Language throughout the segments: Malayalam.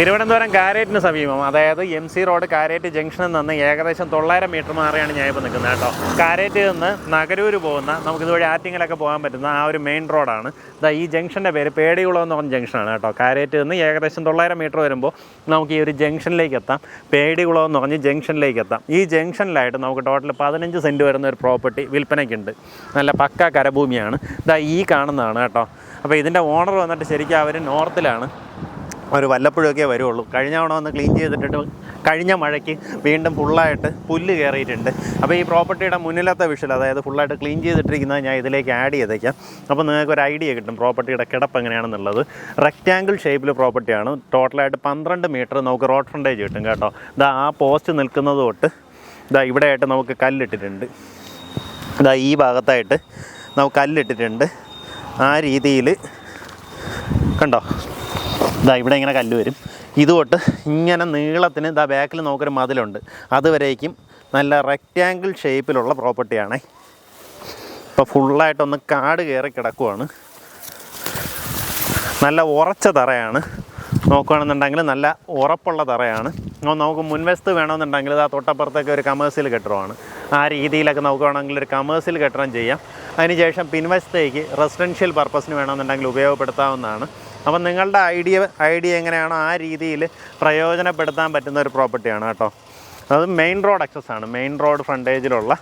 തിരുവനന്തപുരം കാരേറ്റിന് സമീപം അതായത് എം സി റോഡ് കാരേറ്റ് ജംഗ്ഷനിൽ നിന്ന് ഏകദേശം തൊള്ളായിരം മീറ്റർ മാറിയാണ് ഞാൻ ഇപ്പോൾ നിൽക്കുന്നത് കേട്ടോ. കാരേറ്റിൽ നിന്ന് നഗരൂർ പോകുന്ന നമുക്ക് ഇതുവഴി ആറ്റിങ്ങലൊക്കെ പോകാൻ പറ്റുന്ന ആ ഒരു മെയിൻ റോഡാണ്. ഇതാ ഈ ജംഗ്ഷന്റെ പേര് പേടികുളം എന്ന് പറഞ്ഞ ജംഗ്ഷനാണ് കേട്ടോ. കാരേറ്റിൽ നിന്ന് ഏകദേശം തൊള്ളായിരം മീറ്റർ വരുമ്പോൾ നമുക്ക് ഈ ഒരു ജംഗ്ഷനിലേക്ക് എത്താം. പേടികുളം എന്ന് പറഞ്ഞ് ജംഗ്ഷനിലേക്ക് എത്താം. ഈ ജംഗ്ഷനിലായിട്ട് നമുക്ക് ടോട്ടൽ പതിനഞ്ച് സെന്റ് വരുന്ന ഒരു പ്രോപ്പർട്ടി വിൽപ്പനയ്ക്കുണ്ട്. നല്ല പക്ക കരഭൂമിയാണ്. ഇതാ ഈ കാണുന്നതാണ് കേട്ടോ. അപ്പോൾ ഇതിന്റെ ഓണർ വന്നിട്ട് ശരിക്കും അവർ നോർത്തിലാണ് ഒരു വല്ലപ്പോഴൊക്കെ വരുള്ളൂ. കഴിഞ്ഞ തവണ ഒന്ന് ക്ലീൻ ചെയ്തിട്ടിട്ട് കഴിഞ്ഞ മഴയ്ക്ക് വീണ്ടും ഫുള്ളായിട്ട് പുല്ല് കയറിയിട്ടുണ്ട് അപ്പോൾ ഈ പ്രോപ്പർട്ടിയുടെ മുന്നിലത്തെ വിഷൽ അതായത് ഫുള്ളായിട്ട് ക്ലീൻ ചെയ്തിട്ടിരിക്കുന്നത് ഞാൻ ഇതിലേക്ക് ആഡ് ചെയ്തേക്കാം. അപ്പോൾ നിങ്ങൾക്ക് ഒരു ഐഡിയ കിട്ടും പ്രോപ്പർട്ടിയുടെ കിടപ്പ് എങ്ങനെയാണെന്നുള്ളത്. റെക്റ്റാങ്കിൾ ഷേപ്പിൽ പ്രോപ്പർട്ടിയാണ് ടോട്ടലായിട്ട് പന്ത്രണ്ട് മീറ്റർ നമുക്ക് റോഡ് ഫ്രണ്ടേജ് കിട്ടും കേട്ടോ. ഇതാ ആ പോസ്റ്റ് നിൽക്കുന്നത് തൊട്ട് ഇതാ ഇവിടെയായിട്ട് നമുക്ക് കല്ലിട്ടിട്ടുണ്ട്. ഇതാ ഈ ഭാഗത്തായിട്ട് നമുക്ക് കല്ലിട്ടിട്ടുണ്ട്. ആ രീതിയിൽ കണ്ടോ? ഇതാ ഇവിടെ ഇങ്ങനെ കല്ല് വരും. ഇതുതൊട്ട് ഇങ്ങനെ നീളത്തിന് ഇതാ ബാക്കിൽ നോക്കൊരു മതിലുണ്ട്. അതുവരേക്കും നല്ല റെക്റ്റാങ്കിൾ ഷേപ്പിലുള്ള പ്രോപ്പർട്ടിയാണ് ഇപ്പോൾ ഫുള്ളായിട്ടൊന്ന് കാട് കയറി കിടക്കുവാണ്. നല്ല ഉറച്ച തറയാണ്. നോക്കുകയാണെന്നുണ്ടെങ്കിൽ നല്ല ഉറപ്പുള്ള തറയാണ്. അപ്പോൾ നമുക്ക് മുൻവശത്ത് വേണമെന്നുണ്ടെങ്കിൽ ആ തൊട്ടപ്പുറത്തേക്ക് ഒരു കമേഴ്സ്യൽ കെട്ടിടമാണ്. ആ രീതിയിലൊക്കെ നോക്കുകയാണെങ്കിൽ ഒരു കമേഴ്സ്യൽ കെട്ടിടം ചെയ്യാം. അതിനുശേഷം പിൻവശത്തേക്ക് റെസിഡൻഷ്യൽ പർപ്പസിന് വേണമെന്നുണ്ടെങ്കിൽ ഉപയോഗപ്പെടുത്താവുന്നതാണ്. അപ്പം നിങ്ങളുടെ ഐഡിയ ഐഡിയ എങ്ങനെയാണോ ആ രീതിയിൽ പ്രയോജനപ്പെടുത്താൻ പറ്റുന്ന ഒരു പ്രോപ്പർട്ടിയാണ് കേട്ടോ. അത് മെയിൻ റോഡ് അക്സസ് ആണ്. മെയിൻ റോഡ് ഫ്രണ്ടേജിലുള്ള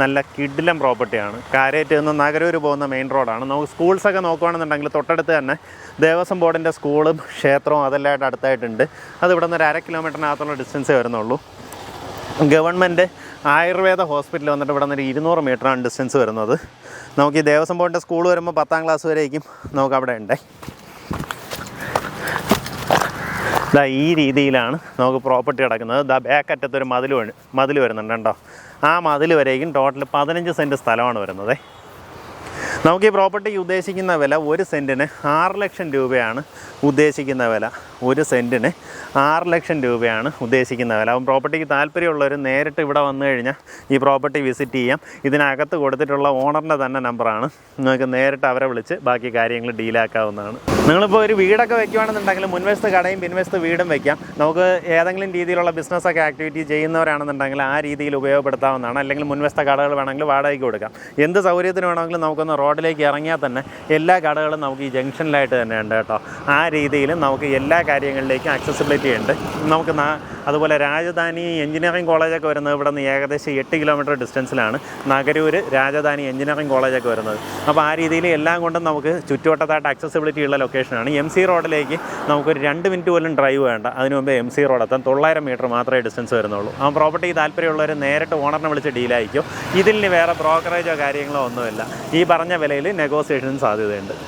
നല്ല കിഡിലം പ്രോപ്പർട്ടിയാണ്. കാരേറ്റ് നിന്ന് നഗരൂർ പോകുന്ന മെയിൻ റോഡാണ്. നമുക്ക് സ്കൂൾസൊക്കെ നോക്കുകയാണെന്നുണ്ടെങ്കിൽ തൊട്ടടുത്ത് തന്നെ ദേവസ്വം ബോർഡിന്റെ സ്കൂളും ക്ഷേത്രവും അതെല്ലാമായിട്ട് അടുത്തായിട്ടുണ്ട്. അത് ഇവിടെ നിന്ന് ഒരു അര കിലോമീറ്ററിനകത്തുള്ള ഡിസ്റ്റൻസേ വരുന്നുള്ളൂ. ഗവൺമെന്റ് ആയുർവേദ ഹോസ്പിറ്റൽ വന്നിട്ട് ഇവിടെ നിന്നൊരു ഇരുന്നൂറ് മീറ്ററാണ് ഡിസ്റ്റൻസ് വരുന്നത്. നമുക്ക് ഈ ദേവസ്വം ബോർഡിന്റെ സ്കൂൾ വരുമ്പോൾ പത്താം ക്ലാസ് വരേക്കും നമുക്ക് അവിടെ ഉണ്ട്. ദാ ഈ രീതിയിലാണ് നമുക്ക് പ്രോപ്പർട്ടി കിടക്കുന്നത് ദാ ബാക്ക് അറ്റത്തൊരു മതിൽ മതിൽ വരുന്നുണ്ട് കേട്ടോ ആ മതിൽ വരേക്കും ടോട്ടൽ പതിനഞ്ച് സെന്റ് സ്ഥലമാണ് വരുന്നത്. നമുക്ക് ഈ പ്രോപ്പർട്ടിക്ക് ഉദ്ദേശിക്കുന്ന വില ഒരു സെന്റിന് ആറ് ലക്ഷം രൂപയാണ് ഉദ്ദേശിക്കുന്ന വില. ഒരു സെന്റിന് ആറ് ലക്ഷം രൂപയാണ് ഉദ്ദേശിക്കുന്ന വില. അപ്പം പ്രോപ്പർട്ടിക്ക് താല്പര്യമുള്ളവർ നേരിട്ട് ഇവിടെ വന്നു കഴിഞ്ഞാൽ ഈ പ്രോപ്പർട്ടി വിസിറ്റ് ചെയ്യാം. ഇതിനകത്ത് കൊടുത്തിട്ടുള്ള ഓണറിന്റെ തന്നെ നമ്പറാണ് നിങ്ങൾക്ക് നേരിട്ട് അവരെ വിളിച്ച് ബാക്കി കാര്യങ്ങൾ ഡീലാക്കാവുന്നതാണ് നിങ്ങളിപ്പോൾ ഒരു വീടൊക്കെ വെക്കുകയാണെന്നുണ്ടെങ്കിൽ മുൻവശത്ത് കടയും പിൻവശത്ത് വീടും വെക്കാം. നമുക്ക് ഏതെങ്കിലും രീതിയിലുള്ള ബിസിനസ്സൊക്കെ ആക്ടിവിറ്റി ചെയ്യുന്നവരാണെന്നുണ്ടെങ്കിൽ ആ രീതിയിൽ ഉപയോഗപ്പെടുത്താവുന്നതാണ്. അല്ലെങ്കിൽ മുൻവശത്തെ കടകൾ വേണമെങ്കിൽ വാടകയ്ക്ക് കൊടുക്കാം. എന്ത് സൗകര്യത്തിന് വേണമെങ്കിലും നമുക്കൊന്ന് റോഡിലേക്ക് ഇറങ്ങിയാൽ തന്നെ എല്ലാ കടകളും നമുക്ക് ഈ ജംഗ്ഷനിലായിട്ട് തന്നെ ഉണ്ട് കേട്ടോ. ആ രീതിയിൽ നമുക്ക് എല്ലാ കാര്യങ്ങളിലേക്കും ആക്സസിബിലിറ്റി ഉണ്ട്. നമുക്ക് അതുപോലെ രാജധാനി എഞ്ചിനീയറിംഗ് കോളേജൊക്കെ വരുന്നത് ഇവിടെ നിന്ന് ഏകദേശം എട്ട് കിലോമീറ്റർ ഡിസ്റ്റൻസിലാണ് നഗരൂർ രാജധാനി എഞ്ചിനീയറിംഗ് കോളേജൊക്കെ വരുന്നത്. അപ്പോൾ ആ രീതിയിൽ എല്ലാം കൊണ്ടും നമുക്ക് ചുറ്റുവട്ടത്തായിട്ട് അക്സസിബിലിറ്റി ഉള്ള ലൊക്കേഷനാണ് എം സി റോഡിലേക്ക് നമുക്കൊരു രണ്ട് മിനിറ്റ് പോലും ഡ്രൈവ് വേണ്ട. അതിനു മുമ്പ് എം സി റോഡ് എത്താൻ തൊള്ളായിരം മീറ്റർ മാത്രമേ ഡിസ്റ്റൻസ് വരുന്നുള്ളൂ. ആ പ്രോപ്പർട്ടി താല്പര്യമുള്ളവർ നേരിട്ട് ഓണറിനെ വിളിച്ച് ഡീലായിരിക്കും ഇതിൽ വേറെ ബ്രോക്കറേജോ കാര്യങ്ങളോ ഒന്നുമില്ല. ഈ പറഞ്ഞ വിലയിൽ നെഗോസിയേഷൻ സാധ്യതയുണ്ട്.